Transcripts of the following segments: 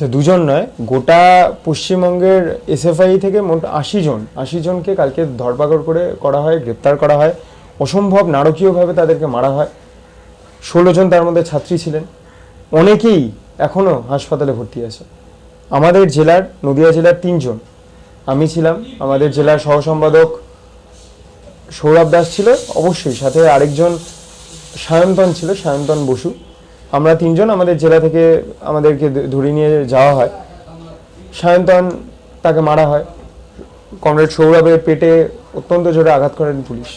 আচ্ছা দুজন নয়, গোটা পশ্চিমবঙ্গের এসএফআই থেকে মোট আশি জন, আশি জনকে কালকে ধরপাকড় করে করা হয়, গ্রেপ্তার করা হয়। অসম্ভব নারকীয়ভাবে তাদেরকে মারা হয়। ষোলো জন তার মধ্যে ছাত্রী ছিলেন। অনেকেই এখনও হাসপাতালে ভর্তি আছে। আমাদের জেলার, নদিয়া জেলার তিনজন আমি ছিলাম, আমাদের জেলার সহসম্পাদক সৌরভ দাস ছিল, অবশ্যই। সাথে আরেকজন সায়ন্তন ছিল, সায়ন্তন বসু। আমরা তিনজন আমাদের জেলা থেকে আমাদেরকে ধরে নিয়ে যাওয়া হয়। সায়ন্তন তাকে মারা হয়। কমরেড সৌরভের পেটে অত্যন্ত জোরে আঘাত করেন পুলিশ।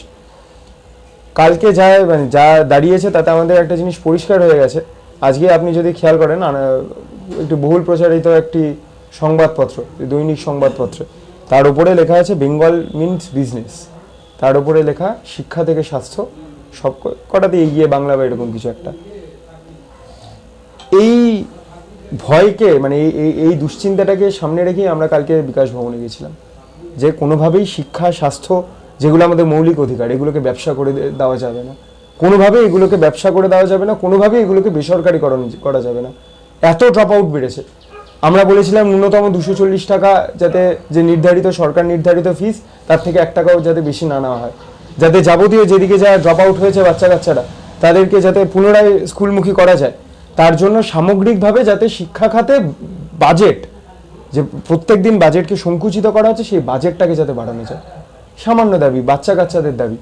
কালকে যা মানে যা দাঁড়িয়েছে তাতে আমাদের একটা জিনিস পরিষ্কার হয়ে গেছে। আজকে আপনি যদি খেয়াল করেন একটি বহুল প্রচারিত একটি সংবাদপত্র দৈনিক সংবাদপত্র, তার উপরে লেখা আছে বেঙ্গল মিনস বিজনেস। তার উপরে লেখা, শিক্ষা থেকে স্বাস্থ্য, সব কটাতে এগিয়ে বাংলা বা এরকম কিছু একটা। এই ভয়কে মানে এই- এই দুশ্চিন্তাটাকে সামনে রেখেই আমরা কালকে বিকাশ ভবনে গেছিলাম যে কোনোভাবেই শিক্ষা, স্বাস্থ্য যেগুলো আমাদের মৌলিক অধিকার, এগুলোকে ব্যবসা করে দেওয়া যাবে না। কোনোভাবে এগুলোকে ব্যবসা করে দেওয়া যাবে না কোনোভাবে এগুলোকে বেসরকারিকরণ করা যাবে না। এত ড্রপ আউট বেড়েছে। আমরা বলেছিলাম ন্যূনতম দুশো চল্লিশ টাকা যাতে যে নির্ধারিত, সরকার নির্ধারিত ফিস তার থেকে এক টাকাও যাতে বেশি না নেওয়া হয়। যাতে যাবতীয় যেদিকে যা ড্রপ আউট হয়েছে বাচ্চা কাচ্চারা তাদেরকে যাতে পুনরায় স্কুলমুখী করা যায়। তার জন্য সামগ্রিকভাবে যাতে শিক্ষা খাতে বাজেট যে প্রত্যেক দিন বাজেটকে সংকুচিত করা হচ্ছে, সেই বাজেটটাকে যাতে বাড়ানো যায়। সামান্য দাবি বাচ্চা কাচ্চাদের দাবি।